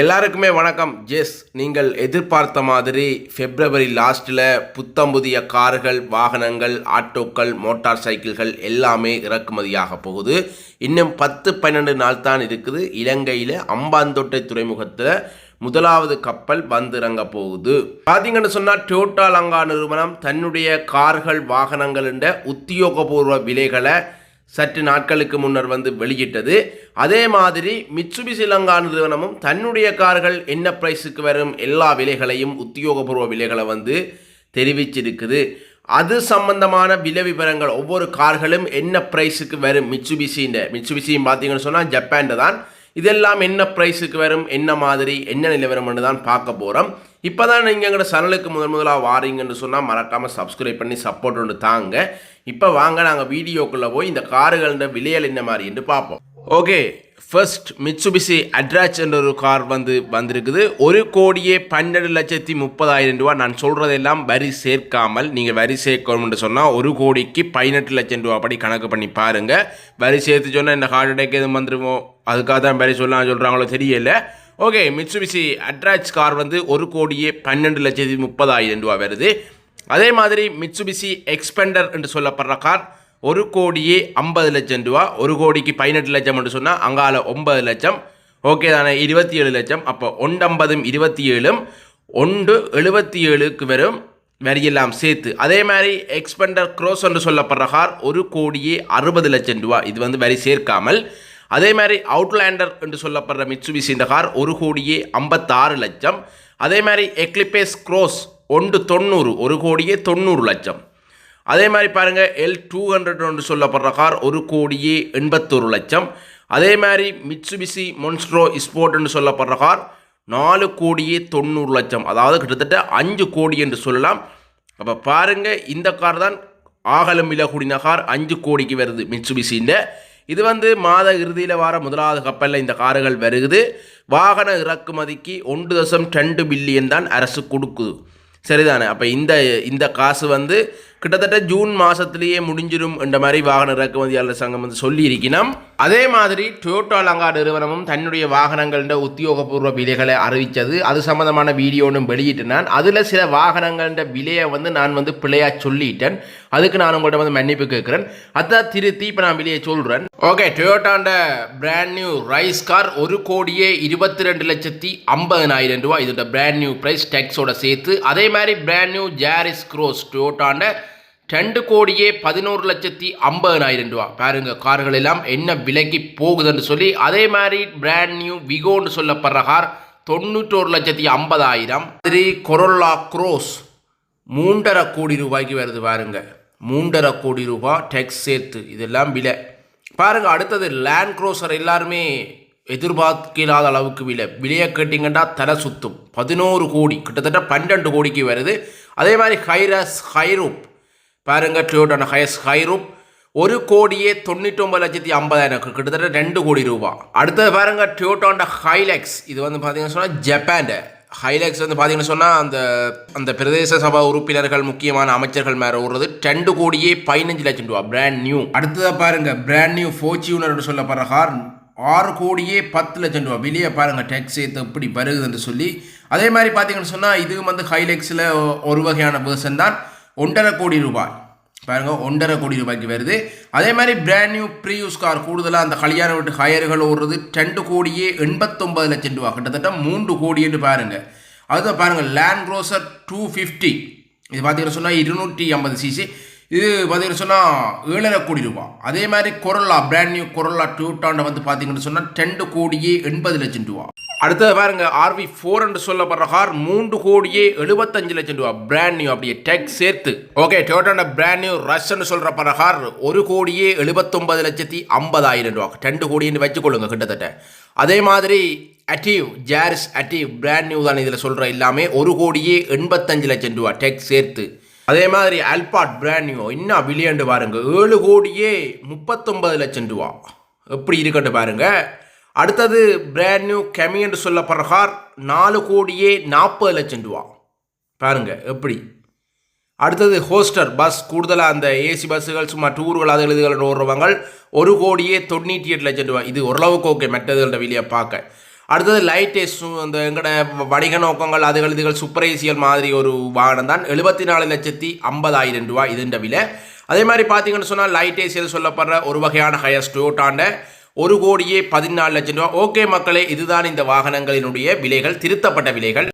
எல்லாருக்குமே வணக்கம். ஜெஸ் நீங்கள் எதிர்பார்த்த மாதிரி பிப்ரவரி லாஸ்ட்டில் புத்தம் புதிய கார்கள் வாகனங்கள் ஆட்டோக்கள் மோட்டார் சைக்கிள்கள் எல்லாமே இறக்குமதியாக போகுது. இன்னும் பத்து பன்னெண்டு நாள் தான் இருக்குது. இலங்கையில் அம்பாந்தோட்டை துறைமுகத்தில் முதலாவது கப்பல் வந்திறங்க போகுது. பார்த்தீங்கன்னு சொன்னால் டோட்டா லங்கா நிறுவனம் தன்னுடைய கார்கள் வாகனங்கள் என்ற உத்தியோகபூர்வ விலைகளை சற்று நாட்களுக்கு முன்னர் வந்து வெளியிட்டது. அதே மாதிரி மிட்சுபிசி லங்கா நிறுவனமும் தன்னுடைய கார்கள் என்ன ப்ரைஸுக்கு வரும் எல்லா விலைகளையும் உத்தியோகபூர்வ விலைகளை வந்து தெரிவிச்சிருக்குது. அது சம்பந்தமான விலை விவரங்கள் ஒவ்வொரு கார்களும் என்ன ப்ரைஸுக்கு வரும் மிட்சுபிசின்ற மிட்சுபிசியும் பார்த்தீங்கன்னு சொன்னால் ஜப்பான் தான். இதெல்லாம் என்ன ப்ரைஸுக்கு வரும் என்ன மாதிரி என்ன நிலவரம்னு தான் பார்க்க போகிறோம் இப்போ தான் நீங்கள் எங்களோட சேனலுக்கு முதன் முதலாக வாரீங்கன்னு சொன்னால் மறக்காமல் சப்ஸ்கிரைப் பண்ணி சப்போர்ட் ஒன்று தாங்க. இப்போ வாங்க நாங்கள் வீடியோக்குள்ளே போய் இந்த காருகளோட விலையல் என்ன மாதிரி என்று பார்ப்போம். ஓகே ஃபர்ஸ்ட் மிட்சுபிசி அட்ராச் என்ற ஒரு கார் வந்து வந்திருக்குது. ஒரு கோடியே பன்னெண்டு லட்சத்தி முப்பதாயிரம் ரூபா நான் சொல்கிறதெல்லாம் வரி சேர்க்காமல் நீங்கள் வரி சேர்க்கணும்னு சொன்னால் ஒரு கோடிக்கு பதினெட்டு லட்சம் ரூபா படி கணக்கு பண்ணி பாருங்கள் வரி சேர்த்து சொன்னால் இந்த ஹார்ட் அட்டாக் எதுவும் வந்துடுவோம் அதுக்காக தான் வரி சொல்லலாம் சொல்கிறாங்களோ தெரியல. ஓகே மிட்சுபிசி அட்ராச் கார் வந்து ஒரு கோடியே பன்னெண்டு லட்சத்தி முப்பதாயிரம் ரூபா வருது. அதே மாதிரி மிட்சுபிசி எக்ஸ்பெண்டர் என்று சொல்லப்படுற கார் ஒரு கோடியே ஐம்பது லட்சம் ரூபா ஒரு கோடிக்கு பதினெட்டு லட்சம் என்று சொன்னால் அங்கால ஒன்பது லட்சம் ஓகே தானே இருபத்தி ஏழு லட்சம் அப்போ ஒன்றம்பதும் இருபத்தி ஏழும் ஒன்று எழுபத்தி ஏழுக்கு வரும் வரியெல்லாம் சேர்த்து. அதே மாதிரி எக்ஸ்பெண்டர் க்ரோஸ் என்று சொல்லப்படுற கார் ஒரு கோடியே அறுபது லட்சம் ரூபா. இது வந்து வரி சேர்க்காமல். அதே மாதிரி அவுட்லேண்டர் என்று சொல்லப்படுற மிட்சுபிசி இந்த கார் ஒரு கோடியே ஐம்பத்தாறு லட்சம். அதே மாதிரி எக்லிபேஸ் க்ரோஸ் ஒன்று தொண்ணூறு ஒரு கோடியே தொண்ணூறு லட்சம். அதே மாதிரி பாருங்கள் எல் டூ ஹண்ட்ரட் ஒன்று சொல்லப்படுற கார் ஒரு கோடியே எண்பத்தொரு லட்சம். அதே மாதிரி மிட்சுபிசி மொன்ஸ்ட்ரோ ஸ்போர்ட்னு சொல்லப்படுற கார் நாலு கோடியே தொண்ணூறு லட்சம். அதாவது கிட்டத்தட்ட அஞ்சு கோடி என்று சொல்லலாம். அப்போ பாருங்கள் இந்த கார் தான் ஆகலம் விலை கார். அஞ்சு கோடிக்கு வருது மிட்சுபிசின்ற இது வந்து மாத இறுதியில் வர முதலாவது கப்பலில் இந்த கார்கள் வருகுது. வாகன இறக்குமதிக்கு ஒன்று தசம் ரெண்டு பில்லியன் தான் அரசு கொடுக்குது. சரிதானே? அப்போ இந்த இந்த காசு வந்து கிட்டத்தட்ட ஜூன் மாதத்துலேயே முடிஞ்சிடும் என்ற மாதிரி வாகன இறக்குமதியாளர் சங்கம் வந்து சொல்லியிருக்கணும் அதே மாதிரி டொயோட்டோ லங்கா நிறுவனமும் தன்னுடைய வாகனங்கள உத்தியோகபூர்வ விலைகளை அறிவித்தது. அது சம்பந்தமான வீடியோ ஒன்றும் வெளியிட்டு நான். அதில் சில வாகனங்கள விலையை வந்து நான் வந்து பிழையாக சொல்லிட்டேன். அதுக்கு நான் உங்கள்கிட்ட வந்து மன்னிப்பு கேட்குறேன். அதான் திருத்தி இப்போ நான் விலையை சொல்கிறேன் ஓகே டொயோட்டாண்ட பிராண்ட் நியூ ரைஸ் கார் ஒரு கோடியே இருபத்தி ரெண்டு லட்சத்தி ஐம்பதனாயிரம் ரூபா இதோட பிராண்ட் நியூ ப்ரைஸ் டேக்ஸோட சேர்த்து. அதே மாதிரி பிராண்ட் நியூ ஜாரிஸ் க்ரோஸ் டொயோட்டாண்ட ரெண்டு கோடியே பதினோரு லட்சத்தி ஐம்பதனாயிரம் ரூபா. பாருங்க கார்கள் எல்லாம் என்ன விலைக்கு போகுதுன்னு சொல்லி அதே மாதிரி பிராண்ட் நியூ விகோன்னு சொல்லப்படுற கார் தொண்ணூற்றோரு லட்சத்தி ஐம்பதாயிரம். மாதிரி கொரோலா க்ரோஸ் மூன்றரை கோடி ரூபாய்க்கு வருது பாருங்க. மூன்றரை கோடி ரூபாய் டேக்ஸ் சேர்த்து இதெல்லாம் விலை. பாருங்க அடுத்தது லேண்ட் க்ரோசர் எல்லாருமே எதிர்பார்க்காத அளவுக்கு விலை. விலையை கேட்டிங்கன்னா தலை சுத்தும். பதினோரு கோடி கிட்டத்தட்ட பன்னெண்டு கோடிக்கு வருது. அதே மாதிரி ஹைரஸ் ஹைரூப் பாருங்க டொயோட்டான ஹைஸ் ஹைரூப். ஒரு கோடியே தொண்ணூற்றொம்பது லட்சத்தி ஐம்பதாயிரம் கிட்டத்தட்ட ரெண்டு கோடி ரூபா. அடுத்தது பாருங்க டொயோட்டோண்ட ஹைலெக்ஸ் இது வந்து பார்த்தீங்கன்னு சொன்னால் ஜப்பான் ஹைலெக்ஸ் வந்து பார்த்தீங்கன்னு சொன்னால் அந்த அந்த பிரதேச சபா உறுப்பினர்கள் முக்கியமான அமைச்சர்கள் மேலே ஓடுறது ரெண்டு கோடியே பதினஞ்சு லட்சம் ரூபா. பிராண்ட் நியூ அடுத்ததாக பாருங்கள் பிராண்ட் நியூ ஃபோர்ச்சியூனர் சொல்லப்படுற கார் ஆறு கோடியே பத்து லட்சம் ரூபா. வெளியே பாருங்கள் டேக்ஸ் சேர்த்து எப்படி வருகுதுன்னு சொல்லி. அதே மாதிரி பார்த்தீங்கன்னு சொன்னால் இதுவும் வந்து ஹைலெக்ஸில் ஒரு வகையான வேர்ஷன் தான். ஒன்றரை கோடி ரூபாய். பாருங்க ஒன்றரை கோடி ரூபாய்க்கு வருது. அதே மாதிரி பிராண்ட் நியூ ப்ரீயூஸ் கார் கூடுதலாக அந்த கல்யாண வீட்டு ஹயர்கள் ஓடுறது ரெண்டு கோடியே எண்பத்தொம்பது லட்சம் ரூபா கிட்டத்தட்ட மூன்று கோடின்னு பாருங்கள் அதுதான் பாருங்கள் லேண்ட் க்ரோசர் டூ ஃபிஃப்டி இது பார்த்தீங்கன்னா சொன்னால் இருநூற்றி ஐம்பது சிசி இது பார்த்தீங்கன்னு சொன்னால் ஏழரை கோடி ரூபா அதே மாதிரி கொரோலா பிராண்ட் நியூ கொரோலா டூட்டாண்ட வந்து பார்த்தீங்கன்னு சொன்னால் ரெண்டு கோடியே எண்பது லட்சம் ரூபா அடுத்தது பாருங்க ஆர்வி ஃபோர் என்று சொல்லப்படுற கார் மூன்று கோடியே எழுபத்தஞ்சு லட்சம் ரூபா பிராண்ட் நியூ அப்படியே டெக் சேர்த்து. ஓகே டொயோட்டோட பிராண்ட் நியூ ரஷ்ன்னு சொல்ற கார் ஒரு கோடியே எழுபத்தொன்பது லட்சத்தி ஐம்பதாயிரம் ரூபா ரெண்டு கோடின்னு வச்சுக்கொள்ளுங்க கிட்டத்தட்ட. அதே மாதிரி அட்டீவ் ஜாரிஸ் அட்டீவ் பிராண்ட் நியூ தான் இதில் சொல்கிற எல்லாமே ஒரு கோடியே எண்பத்தஞ்சு லட்சம் ரூபா டெக் சேர்த்து. அதே மாதிரி அல்பாட் பிராண்ட் நியூ இன்னும் வில்லியண்டு பாருங்க. ஏழு கோடியே முப்பத்தொன்பது லட்சம் ரூபா. எப்படி இருக்கட்டு பாருங்க. அடுத்தது பிராண்ட் நியூ கெமி என்று சொல்லப்படுற கார் நாலு கோடியே நாற்பது லட்சம் ரூபா. பாருங்க எப்படி. அடுத்தது ஹோஸ்டர் பஸ் கூடுதலாக அந்த ஏசி பஸ்ஸுகள் சும்மா டூர்கள் அது எழுதுகள் ஓடுறவங்க ஒரு கோடியே தொண்ணூற்றி எட்டு லட்சம் ரூபா. இது ஓரளவுக்கு ஓகே மெட்டதுகளோட வெளியே பார்க்க. அடுத்தது லைட் எஸ் அந்த எங்கட வணிக நோக்கங்கள் அதுகள் இதுகள் சுப்பரேசியல் மாதிரி ஒரு வாகனம் தான். எழுபத்தி நாலு லட்சத்தி ஐம்பதாயிரம் ரூபாய் இதுன்ற விலை. அதே மாதிரி பார்த்தீங்கன்னு சொன்னால் லைட் ஏசியில் சொல்லப்படுற? ஒரு வகையான ஹையர் டொயோட்டாண்ட ஒரு கோடியே பதினாலு லட்சம் ரூபா ஓகே மக்களே இதுதான் இந்த வாகனங்களினுடைய விலைகள் திருத்தப்பட்ட விலைகள்.